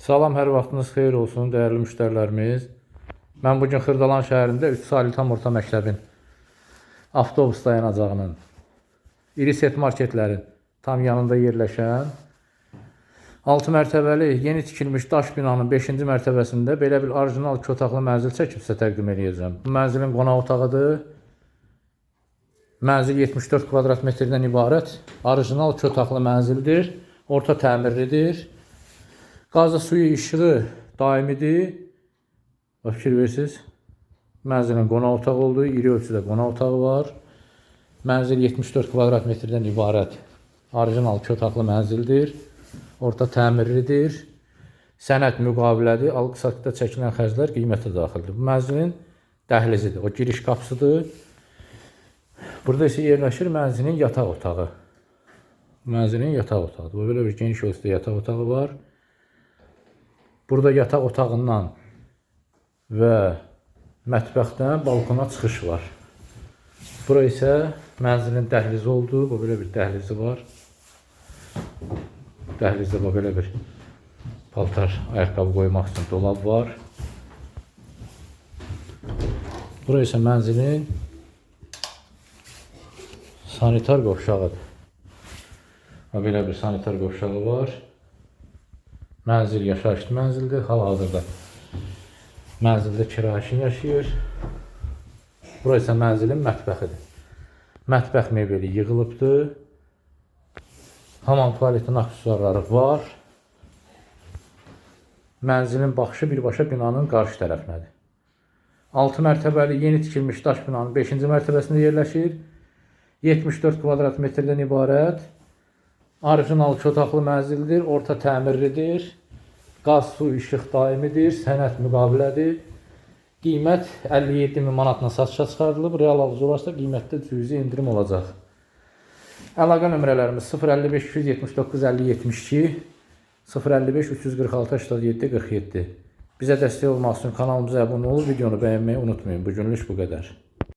Salam, hər vaxtınız xeyir olsun, dəyərli müştərilərimiz. Mən bugün Xırdalan şəhərində 3 saylı tam orta məktəbin avtobus dayanacağının, iri set marketlərin tam yanında yerləşən 6 mərtəbəli yeni tikilmiş daş binanın 5-ci mərtəbəsində belə bir orijinal iki otaqlı mənzil çəkib sizə təqdim edəcəm. Bu mənzilin qonaq otağıdır. Mənzil 74 kvadrat metrdən ibarət orijinal iki otaqlı mənzildir. Orta təmirlidir. Qazı suyu işığı daimidir. Bax, Fikir versiniz. Mənzilin qonaq otağı olduğu, iri ölçüdə qonaq otağı var. Mənzil 74 kvadrat metrdən ibarət orijinal iki otaqlı mənzildir. Orta təmirlidir. Sənəd müqavilədir. Alqı-satqıda çəkilən xərclər qiymətə daxildir. Bu mənzilin dəhlizidir. O giriş qapısıdır. Burada isə yerləşir mənzilin yataq otağı. Mənzilin yataq otağıdır. Belə bir geniş ölçüdə yataq otağı var. Burada yataq otağından və mətbəxdən balkona çıxış var. Bura isə mənzilin dəhlizi oldu. Bu belə bir dəhlizi var. Dəhlizdə bu belə bir paltar, ayaqqabı qoymaq üçün dolab var. Bura isə mənzilin sanitar qovşağıdır. Və belə bir sanitar qovşağı var. Mənzil yaşayışlı mənzildir. Hal-hazırda mənzildə kirayə yaşayır. Bura isə mənzilin mətbəxidir. Mətbəx mebeli yığılıbdır. Hamam tualetin aksesuarları var. Mənzilin baxışı birbaşa binanın qarşı tərəfinədir. 6 mərtəbəli yeni tikilmiş daş binanın 5-ci mərtəbəsində yerləşir. 74 kvadrat metrdən ibarət orijinal iki otaqlı mənzildir, orta təmirlidir. Qaz, su, işıq daimidir, sənəd müqavilədir. Qiymət 57 min manatla satışa çıxarılıb. Real alıcı olarsa qiymətdə cüzi indirim olacaq. Əlaqə nömrələrimiz 055 279 50 72 055 346 87 47. Bizə dəstək olmaq üçün kanalımıza abunə olub videonu bəyənməyi unutmayın. Bugünlük bu qədər.